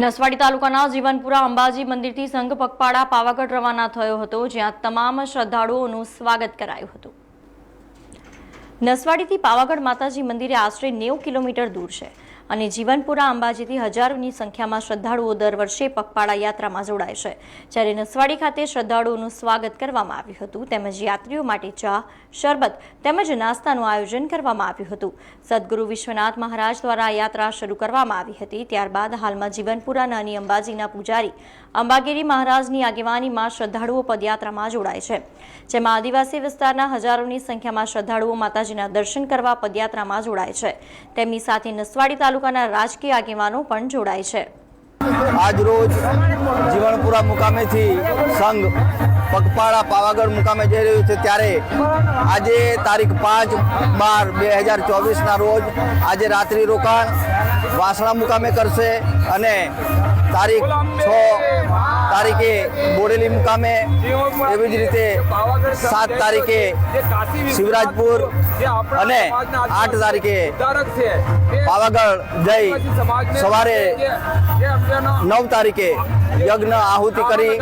નસવાડી તાલુકાના જીવનપુરા અંબાજી મંદિરથી સંઘ પગપાળા પાવાગઢ રવાના થયો હતો, જ્યાં તમામ શ્રદ્ધાળુઓનું સ્વાગત કરાયું હતું. નસવાડીથી પાવાગઢ માતાજી મંદિરે આશરે નેવું કિલોમીટર દૂર છે. અને જીવનપુરા અંબાજીથી હજારોની સંખ્યામાં શ્રદ્ધાળુઓ દર વર્ષે પગપાળા યાત્રામાં જોડાય છે. જ્યારે નસવાડી ખાતે શ્રદ્ધાળુઓનું સ્વાગત કરવામાં આવ્યું હતું, તેમજ યાત્રીઓ માટે ચા, શરબત તેમજ નાસ્તાનું આયોજન કરવામાં આવ્યું હતું. સદગુરુ વિશ્વનાથ મહારાજ દ્વારા યાત્રા શરૂ કરવામાં આવી હતી. ત્યારબાદ હાલમાં જીવનપુરા નાની અંબાજીના પૂજારી અંબાગીરી મહારાજની આગેવાનીમાં શ્રદ્ધાળુઓ પદયાત્રામાં જોડાય છે. જેમાં આદિવાસી વિસ્તારના હજારોની સંખ્યામાં શ્રદ્ધાળુઓ માતાજીના દર્શન કરવા પદયાત્રામાં જોડાય છે. તેમની સાથે નસવાડી તાલુકાના રાજકીય આગેવાનો પણ જોડાય છે. આજ રોજ જીવનપુરા મુકામેથી સંઘ પગપાળા પાવાગઢ મુકામે જઈ રહ્યું છે ત્યારે આજે તારીખ પાંચ બાર બે હજાર ચોવીસના રોજ આજે રાત્રિ રોકાણ વાસણા મુકામે કરશે અને તારીખ છ તારીખે બોડેલી મુકામે એવી જ રીતે સાત તારીખે શિવરાજપુર અને આઠ તારીખે પાવાગઢ જઈ સવારે નવ તારીખે યજ્ઞ આહુતિ કરી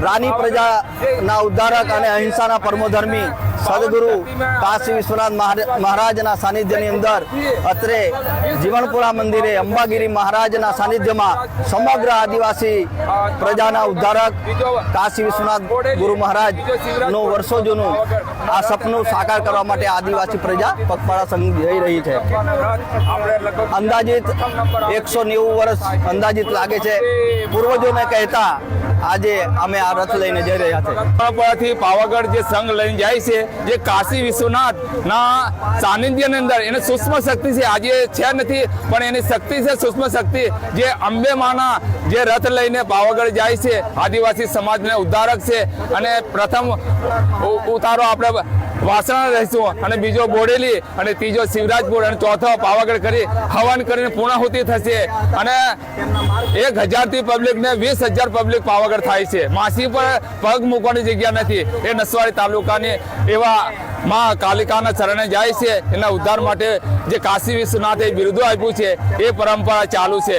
રાની પ્રજાના ઉદ્ધારક અને અહિંસાના પરમોધર્મી સદગુરુ કાશી વિશ્વનાથ મહારા- મહારાજના સાનિધ્યની અંદર અત્રે જીવણપુરા મંદિરે અંબાગીરી મહારાજના સાનિધ્યમાં સમગ્ર આદિવાસી પ્રજાના ઉદ્ધારક કાશી વિશ્વનાથ ગુરુ મહારાજનું વર્ષો જૂનું આ સપનું સાકાર કરવા માટે આદિવાસી પ્રજા પગપાળા સંઘ જઈ રહી છે. અંદાજિત એકસો નેવું વર્ષ અંદાજિત લાગે છે. પૂર્વજોને કહેતા આજે અમે આ રથ લઈને જઈ રહ્યા છે પરથી પાવાગઢ જે સંઘ લઈને જાય છે, જે કાશી વિશ્વનાથ ના સાનિધ્યની અંદર એને સૂક્ષ્મ શક્તિ છે. આજે છે નથી, પણ એની શક્તિ છે, સૂક્ષ્મ શક્તિ. જે અંબે માના જે રથ લઈને પાવાગઢ જાય છે, આદિવાસી સમાજને ઉદ્ધારક છે. અને પ્રથમ ઉતારો આપણે વાસણા રહીશું. અને બીજો બોડેલી અને ત્રીજો શિવરાજપુર અને ચોથો પાવાગઢ કરી હવન કરીને પૂર્ણાહુતિ થશે. અને એક હજારથી પબ્લિક ને વીસ હજાર પબ્લિક પાવાગઢ થાય છે. માસી પર પગ મૂકવાની જગ્યા નથી. એ નસવાડી તાલુકાની એવા માં કાલિકાના ચરણે જાય છે. એના ઉદ્ધાર માટે જે કાશી વિશ્વનાથે બિરુદો આપ્યું છે, એ પરંપરા ચાલુ છે.